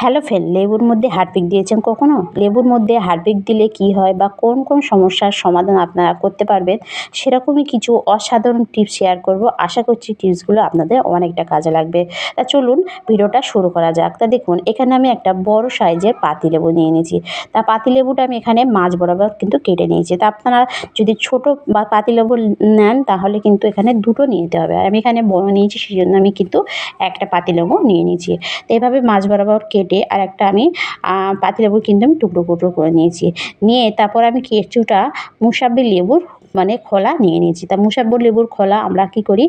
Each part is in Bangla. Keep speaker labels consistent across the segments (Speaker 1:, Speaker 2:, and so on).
Speaker 1: হ্যালো ফ্রেন্ড, লেবুর মধ্যে হারপিক দিয়েছেন কখনো? লেবুর মধ্যে হারপিক দিলে কি হয় বা কোন কোন সমস্যার সমাধান আপনারা করতে পারবেন সেরকমই কিছু অসাধারণ টিপস শেয়ার করব। আশা করছি টিপসগুলো আপনাদের অনেকটা কাজে লাগবে। তা চলুন ভিডিওটা শুরু করা যাক। তা দেখুন, এখানে আমি একটা বড় সাইজের পাতিলেবু নিয়ে নিয়েছি। তা পাতিলেবুটা আমি এখানে মাছ বরাবর কিন্তু কেটে নিয়েছি। তা আপনারা যদি ছোট বা পাতিলেবু নেন তাহলে কিন্তু এখানে দুটো নিয়ে নিতে হবে। আর আমি এখানে বড় নিয়েছি সেই জন্য আমি কিন্তু একটা পাতিলেবু নিয়ে নিয়েছি। তো এভাবে মাছ বরাবর কেটে আর একটা আমি পাতিলেবু কিন্তু আমি টুকরো টুকরো করে নিয়েছি। নিয়ে তারপর আমি কিছুটা মুসাব্বি লেবুর মানে খোলা নিয়ে নিয়েছি। তা মুসাব্বর লেবুর খোলা আমরা কী করি?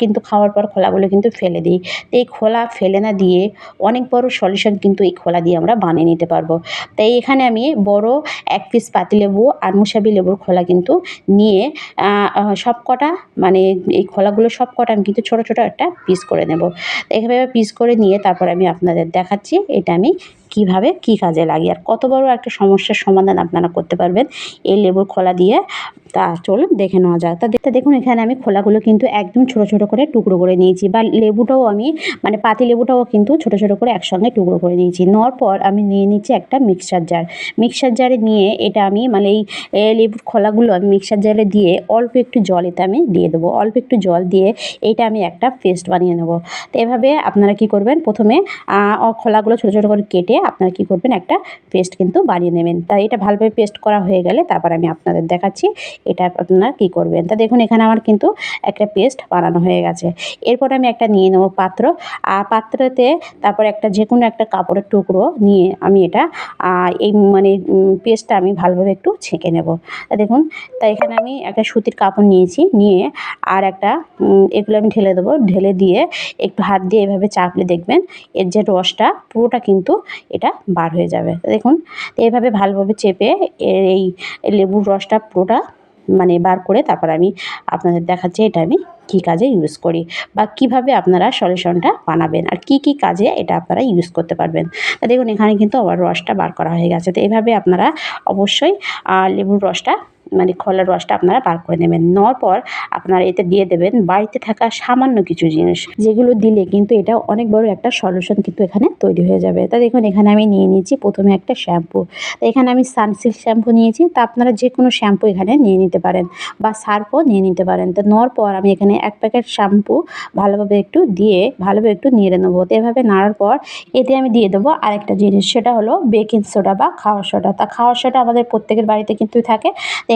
Speaker 1: কিন্তু খাওয়ার পর খোলাগুলো কিন্তু ফেলে দিই। তো এই খোলা ফেলে না দিয়ে অনেক বড় সলিউশন কিন্তু এই খোলা দিয়ে আমরা বানিয়ে নিতে পারব। তাই এখানে আমি বড় এক পিস পাতিলেবু আর মুসাবি লেবুর খোলা কিন্তু নিয়ে সব কটা মানে এই খোলাগুলো সব কটা আমি কিন্তু ছোটো ছোটো একটা পিস করে নেব। এভাবে পিস করে নিয়ে তারপর আমি আপনাদের দেখাচ্ছি। এটা আমি কীভাবে কী কাজে লাগে আর কত বড় একটা সমস্যার সমাধান আপনারা করতে পারবেন। এই লেবুর খোলা দিয়ে তা চলুন দেখে নেওয়া যাক। তা দেখতে দেখুন, এখানে আমি খোলাগুলো কিন্তু একদম ছোটো ছোটো করে টুকরো করে নিয়েছি বা লেবুটাও আমি মানে পাতি লেবুটাও কিন্তু ছোটো ছোটো করে একসঙ্গে টুকরো করে নিয়েছি। নেওয়ার পর আমি নিয়ে নিচ্ছি একটা মিক্সার জার মিক্সার জারে নিয়ে এটা আমি মানে এই লেবুর খোলাগুলো আমি মিক্সার জারে দিয়ে অল্প একটু জল এতে আমি দিয়ে দেবো। অল্প একটু জল দিয়ে এটা আমি একটা পেস্ট বানিয়ে নেব। তো এভাবে আপনারা কি করবেন? প্রথমে খোলাগুলো ছোটো ছোটো করে কেটে আপনারা কী করবেন? একটা পেস্ট কিন্তু বানিয়ে নেবেন। তাই এটা ভালোভাবে পেস্ট করা হয়ে গেলে তারপর আমি আপনাদের দেখাচ্ছি এটা আপনারা কী করবেন। তা দেখুন, এখানে আমার কিন্তু একটা পেস্ট বানানো হয়ে গেছে। এরপর আমি একটা নিয়ে নেব পাত্র। আর পাত্রতে তারপর একটা যে কোনো একটা কাপড়ের টুকরো নিয়ে আমি এটা এই মানে পেস্টটা আমি ভালোভাবে একটু ছেঁকে নেব। তা দেখুন, তা এখানে আমি একটা সুতির কাপড় নিয়েছি। নিয়ে আর একটা এগুলো আমি ঢেলে দেবো। ঢেলে দিয়ে একটু হাত দিয়ে এভাবে চাপলে দেখবেন এর যে রসটা পুরোটা কিন্তু এটা বার হয়ে যাবে। দেখুন, এইভাবে ভালোভাবে চেপে এই লেবুর রসটা পুরোটা মানে বার করে তারপর আমি আপনাদের দেখাচ্ছি এটা আমি কী কাজে ইউজ করি বা কীভাবে আপনারা সলিউশনটা বানাবেন আর কি কি কাজে এটা আপনারা ইউজ করতে পারবেন। তা দেখুন, এখানে কিন্তু আবার রসটা বার করা হয়ে গেছে। তো এভাবে আপনারা অবশ্যই লেবুর রসটা মানে খোলার রসটা আপনারা বার করে নেবেন। নেওয়ার পর আপনারা এতে দিয়ে দেবেন বাড়িতে থাকা সামান্য কিছু জিনিস। যেগুলো দিলে কিন্তু এটা অনেক বড় একটা সলিউশন কিন্তু এখানে তৈরি হয়ে যাবে। তা দেখুন, এখানে আমি নিয়ে নিয়েছি প্রথমে একটা শ্যাম্পু তো এখানে আমি সানসিল্ক শ্যাম্পু নিয়েছি। তা আপনারা যে কোনো শ্যাম্পু এখানে নিয়ে নিতে পারেন বা সার্ফও নিয়ে নিতে পারেন। তো নেওয়ার পর আমি এখানে এক প্যাকেট শ্যাম্পু ভালোভাবে একটু দিয়ে ভালোভাবে একটু নিয়ে নেব। তো এভাবে নাড়ার পর এতে আমি দিয়ে দেবো আরেকটা জিনিস, সেটা হলো বেকিং সোডা বা খাওয়ার সোডা তা খাওয়ার সোডা আমাদের প্রত্যেকের বাড়িতে কিন্তু থাকে।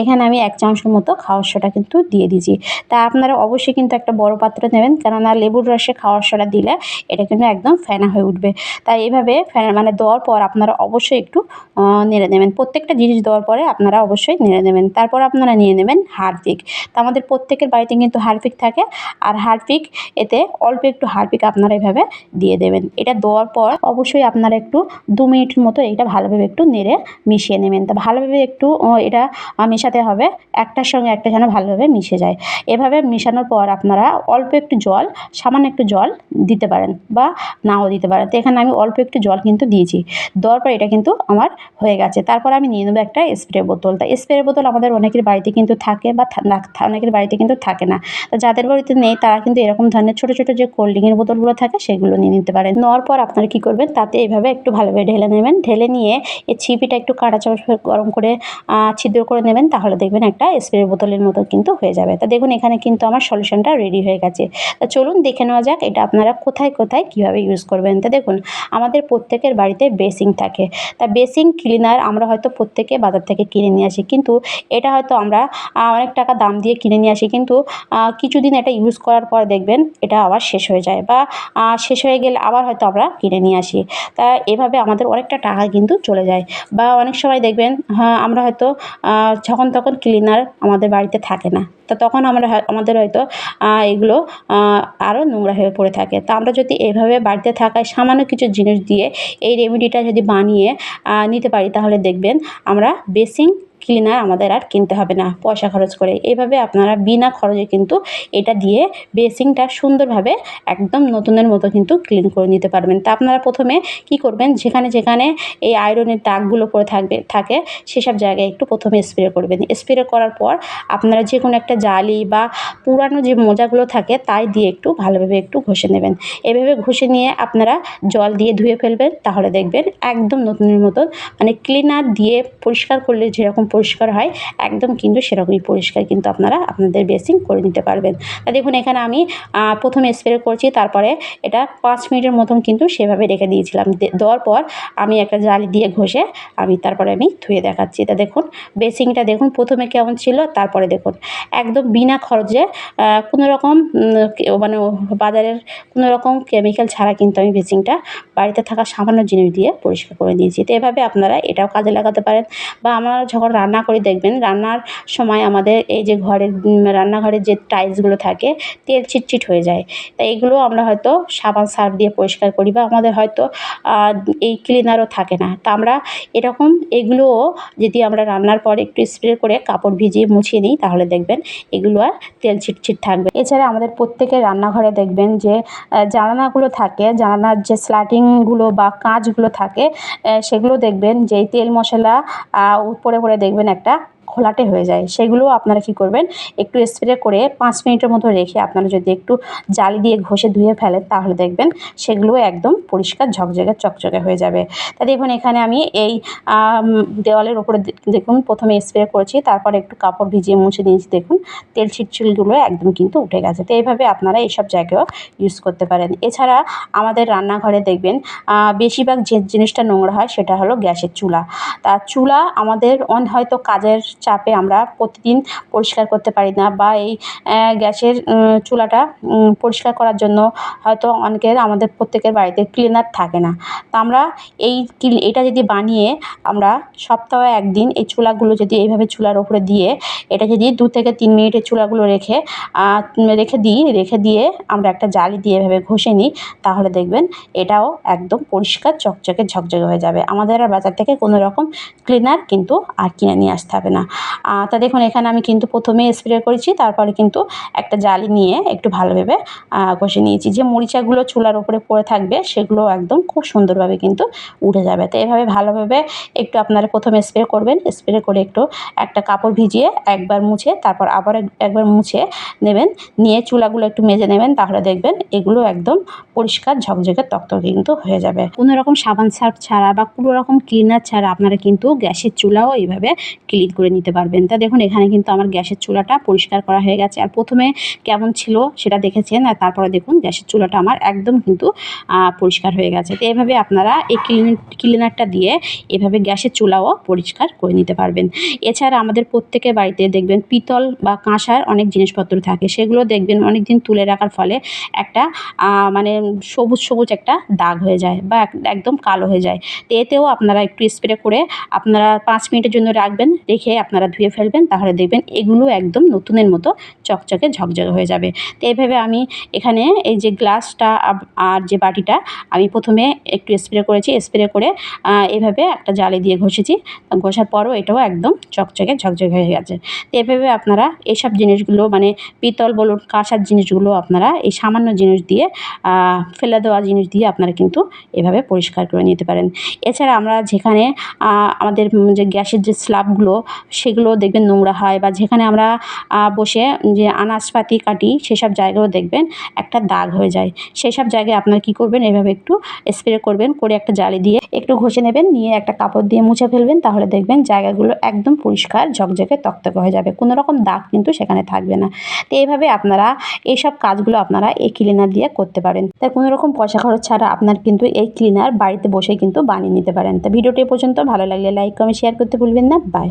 Speaker 1: এখানে আমি এক চামচের মতো খাওয়ার সোডা কিন্তু দিয়ে দিয়েছি। তা আপনারা অবশ্যই কিন্তু একটা বড় পাত্র নেবেন, কেননা লেবুর রসে খাওয়ার সোডা দিলে এটা কিন্তু একদম ফেনা হয়ে উঠবে। তাই এভাবে ফেনা মানে দেওয়ার পর আপনারা অবশ্যই একটু নেড়ে নেবেন। প্রত্যেকটা জিনিস দেওয়ার পরে আপনারা অবশ্যই নেড়ে নেবেন। তারপর আপনারা নিয়ে নেবেন হারপিক। তা আমাদের প্রত্যেকের বাড়িতে কিন্তু হারপিক থাকে, আর হারপিক, এতে অল্প একটু হারপিক আপনারা এভাবে দিয়ে দেবেন। এটা দেওয়ার পর অবশ্যই আপনারা একটু দু মিনিটের মতো এটা ভালোভাবে একটু নেড়ে মিশিয়ে নেবেন। তা ভালোভাবে একটু এটা মেশাতে হবে, একটার সঙ্গে একটা যেন ভালোভাবে মিশে যায়। এভাবে মেশানোর পর আপনারা অল্প একটু জল, সামান্য একটু জল দিতে পারেন বা নাও দিতে পারেন। তো এখানে আমি অল্প একটু জল কিন্তু দিয়েছি। দেওয়ার পর এটা কিন্তু আমার হয়ে গেছে। তারপর আমি নিয়ে নেব একটা স্প্রে বোতল। তা স্প্রে বোতল আমাদের অনেকের বাড়িতে কিন্তু থাকে বা অনেকের বাড়িতে কিন্তু থাকে না। তো যাদের বাড়িতে নেই তারা কিন্তু এরকম ধরনের ছোটো ছোটো যে কোল্ড ড্রিঙ্কের বোতলগুলো থাকে সেগুলো নিয়ে নিতে পারেন। নেওয়ার পর আপনারা কী করবেন, তাতে এইভাবে একটু ভালোভাবে ঢেলে নেবেন। ঢেলে নিয়ে এই ছিপিটা একটু কাঁটা চামচ গরম করে ছিদ্র করে নেবেন তাহলে দেখবেন একটা স্প্রে বোতলের মতো কিন্তু হয়ে যাবে। তা দেখুন, এখানে কিন্তু আমার সলিউশনটা রেডি হয়ে গেছে। তা চলুন দেখে নেওয়া যাক এটা আপনারা কোথায় কোথায় কীভাবে ইউজ করবেন। তা দেখুন, আমাদের প্রত্যেকের বাড়িতে বেসিং থাকে। তা বেসিং ক্লিনার আমরা হয়তো প্রত্যেকে বাজার থেকে কিনে নিয়ে আসি। কিন্তু এটা হয়তো আমরা অনেক টাকা দাম দিয়ে কিনে নিয়ে আসি। কিন্তু কিছুদিন এটা ইউজ করার পর দেখবেন এটা আবার শেষ হয়ে যায় বা শেষ হয়ে গেলে আবার হয়তো আমরা কিনে নিয়ে আসি। তা এভাবে আমাদের অনেকটা টাকা কিন্তু চলে যায়। বা অনেক সময় দেখবেন হ্যাঁ আমরা হয়তো যখন তখন ক্লিনার আমাদের বাড়িতে থাকে না। তো তখন আমরা আমাদের হয়তো এগুলো আরও নোংরা হয়ে পড়ে থাকে। তা আমরা যদি এভাবে বাড়িতে থাকায় সামান্য কিছু জিনিস দিয়ে এই রেমেডিটা যদি বানিয়ে নিতে পারি, তাহলে দেখবেন আমরা বেসিং ক্লিনার আমাদের আর কিনতে হবে না, পয়সা খরচ করে। এইভাবে আপনারা বিনা খরচে কিন্তু এটা দিয়ে বেসিনটা সুন্দরভাবে একদম নতুনের মতো কিন্তু ক্লিন করে নিতে পারবেন। তা আপনারা প্রথমে কী করবেন? যেখানে যেখানে এই আয়রনের দাগগুলো পড়ে থাকবে, থাকে সেসব জায়গায় একটু প্রথমে স্প্রে করবেন। স্প্রে করার পর আপনারা যে কোনো একটা জালি বা পুরানো যে মোজাগুলো থাকে তাই দিয়ে একটু ভালোভাবে একটু ঘষে নেবেন। এভাবে ঘষে নিয়ে আপনারা জল দিয়ে ধুয়ে ফেলবেন, তাহলে দেখবেন একদম নতুনের মতো মানে ক্লিনার দিয়ে পরিষ্কার করলে যেরকম পরিষ্কার হয়, একদম কিন্তু সেরকমই পরিষ্কার কিন্তু আপনারা আপনাদের বেসিন করে নিতে পারবেন। তা দেখুন, এখানে আমি প্রথমে স্প্রে করছি, তারপরে এটা পাঁচ মিনিটের মতন কিন্তু সেভাবে রেখে দিয়েছিলাম। দেওয়ার পর আমি একটা জালি দিয়ে ঘষে আমি তারপরে আমি ধুয়ে দেখাচ্ছি। এটা দেখুন বেসিংটা দেখুন, প্রথমে কেমন ছিল, তারপরে দেখুন। একদম বিনা খরচে কোনো রকম মানে বাজারের কোনো রকম কেমিক্যাল ছাড়া কিন্তু আমি বেসিংটা বাড়িতে থাকা সামান্য জিনিস দিয়ে পরিষ্কার করে নিয়েছি। তো এভাবে আপনারা এটাও কাজে লাগাতে পারেন বা আমরা যখন রান্না করে দেখবেন। রান্নার সময় আমাদের এই যে ঘরের রান্নাঘরের যে টাইলসগুলো থাকে, তেল চিটচিট হয়ে যায়। তাই এগুলো আমরা হয়তো সাবান, সার্ফ দিয়ে পরিষ্কার করি বা আমাদের হয়তো এই ক্লিনারও থাকে না। তা আমরা এরকম এগুলোও যদি আমরা রান্নার পর একটু স্প্রে করে কাপড় ভিজিয়ে মুছিয়ে নিই, তাহলে দেখবেন এগুলো আর তেল ছিটছিট থাকবে। এছাড়া আমাদের প্রত্যেকের রান্নাঘরে দেখবেন যে জানালাগুলো থাকে, জানালার যে স্লাটিংগুলো বা কাঁচগুলো থাকে সেগুলো দেখবেন যে তেল মশলা উপরে পরে দেখবেন একটা ঘোলাটে হয়ে যায়। সেগুলোও আপনারা কী করবেন? একটু স্প্রে করে পাঁচ মিনিটের মতো রেখে আপনারা যদি একটু জালি দিয়ে ঘষে ধুয়ে ফেলেন, তাহলে দেখবেন সেগুলোও একদম পরিষ্কার ঝকঝকে চকচকে হয়ে যাবে। তা দেখুন, এখানে আমি এই দেওয়ালের ওপরে দেখুন, প্রথমে স্প্রে করেছি, তারপরে একটু কাপড় ভিজিয়ে মুছে দিয়েছি দেখুন, তেল ছিটছিলগুলো একদম কিন্তু উঠে গেছে। তো এইভাবে আপনারা এইসব জায়গায়ও ইউজ করতে পারেন। এছাড়া আমাদের রান্নাঘরে দেখবেন বেশিরভাগ যে জিনিসটা নোংরা হয়, সেটা হলো গ্যাসের চুলা। তা চুলা আমাদের অন, হয়তো কাজের চাপে আমরা প্রতিদিন পরিষ্কার করতে পারি না বা এই গ্যাসের চুলাটা পরিষ্কার করার জন্য হয়তো অনেকের, আমাদের প্রত্যেকের বাড়িতে ক্লিনার থাকে না। তা আমরা এই এটা যদি বানিয়ে আমরা সপ্তাহে একদিন এই চুলাগুলো যদি এইভাবে চুলার ওপরে দিয়ে, এটা যদি দু থেকে তিন মিনিটের চুলাগুলো রেখে রেখে দিই, রেখে দিয়ে আমরা একটা জালি দিয়ে এভাবে ঘষে নিই, তাহলে দেখবেন এটাও একদম পরিষ্কার চকচকে ঝকঝকে হয়ে যাবে। আমাদের আর বাজার থেকে কোনো রকম ক্লিনার কিন্তু আর কিনে নিয়ে আসতে হবে না। তা দেখুন, এখানে আমি কিন্তু প্রথমে স্প্রে করেছি, তারপরে কিন্তু একটা জালি নিয়ে একটু ভালোভাবে ঘষে নিয়েছি। যে মরিচাগুলো চুলার উপরে পড়ে থাকবে, সেগুলো একদম খুব সুন্দরভাবে কিন্তু উঠে যাবে। তো এভাবে ভালোভাবে একটু আপনারা প্রথমে স্প্রে করবেন স্প্রে করে একটু একটা কাপড় ভিজিয়ে একবার মুছে, তারপর আবার একবার মুছে নেবেন, নিয়ে চুলাগুলো একটু মেজে নেবেন, তাহলে দেখবেন এগুলো একদম পরিষ্কার ঝকঝকে তকতকে কিন্তু হয়ে যাবে। কোনো রকম সাবান সার্ফ ছাড়া বা কোনো রকম ক্লিনার ছাড়া আপনারা কিন্তু গ্যাসের চুলাও এইভাবে ক্লিন করে নিতে পারবেন। তা দেখুন, এখানে কিন্তু আমার গ্যাসের চুলাটা পরিষ্কার করা হয়ে গেছে। আর প্রথমে কেমন ছিল সেটা দেখেছেন, আর তারপরে দেখুন, গ্যাসের চুলাটা আমার একদম কিন্তু পরিষ্কার হয়ে গেছে। তো এভাবে আপনারা এই ক্লিনারটা দিয়ে এভাবে গ্যাসের চুলাও পরিষ্কার করে নিতে পারবেন। এছাড়া আমাদের প্রত্যেকের বাড়িতে দেখবেন, পিতল বা কাঁসার অনেক জিনিসপত্র থাকে। সেগুলো দেখবেন অনেক দিন তুলে রাখার ফলে একটা মানে সবুজ সবুজ একটা দাগ হয়ে যায় বা একদম কালো হয়ে যায়। তো এতেও আপনারা একটু স্প্রে করে আপনারা পাঁচ মিনিটের জন্য রাখবেন, রেখে আপনারা ধুয়ে ফেলবেন, তাহলে দেখবেন এগুলো একদম নতুনের মতো চকচকে ঝকঝকে হয়ে যাবে। তো এইভাবে আমি এখানে এই যে গ্লাসটা আর যে বাটিটা, আমি প্রথমে একটু স্প্রে করেছি, স্প্রে করে এভাবে একটা জালে দিয়ে ঘষেছি। ঘষার পরও এটাও একদম চকচকে ঝকঝকে হয়ে গেছে। তো এভাবে আপনারা এইসব জিনিসগুলো মানে পিতল বলুন, কাঁসার জিনিসগুলো আপনারা এই সামান্য জিনিস দিয়ে ফেলে দেওয়া জিনিস দিয়ে আপনারা কিন্তু এভাবে পরিষ্কার করে নিতে পারেন। এছাড়া আমরা যেখানে আমাদের যে গ্যাসের যে স্ল্যাবগুলো সেগুলো দেখবেন নোংরা হয় বা যেখানে আমরা বসে যে আনাজপাতি কাটি সেসব জায়গাও দেখবেন একটা দাগ হয়ে যায়। সেই সব জায়গায় আপনার কী করবেন? এভাবে একটু স্প্রে করবেন, করে একটা জালি দিয়ে একটু ঘষে নেবেন, নিয়ে একটা কাপড় দিয়ে মুছে ফেলবেন, তাহলে দেখবেন জায়গাগুলো একদম পরিষ্কার, ঝকঝকে, তকতকে হয়ে যাবে। কোনো রকম দাগ কিন্তু সেখানে থাকবে না। তো এইভাবে আপনারা এইসব কাজগুলো আপনারা এই ক্লিনার দিয়ে করতে পারেন। তাই কোনো রকম পয়সা খরচ ছাড়া আপনার কিন্তু এই ক্লিনার বাড়িতে বসে কিন্তু বানিয়ে নিতে পারেন। তো ভিডিওটি পর্যন্ত, ভালো লাগলে লাইক কমেন্ট শেয়ার করতে ভুলবেন না। বাই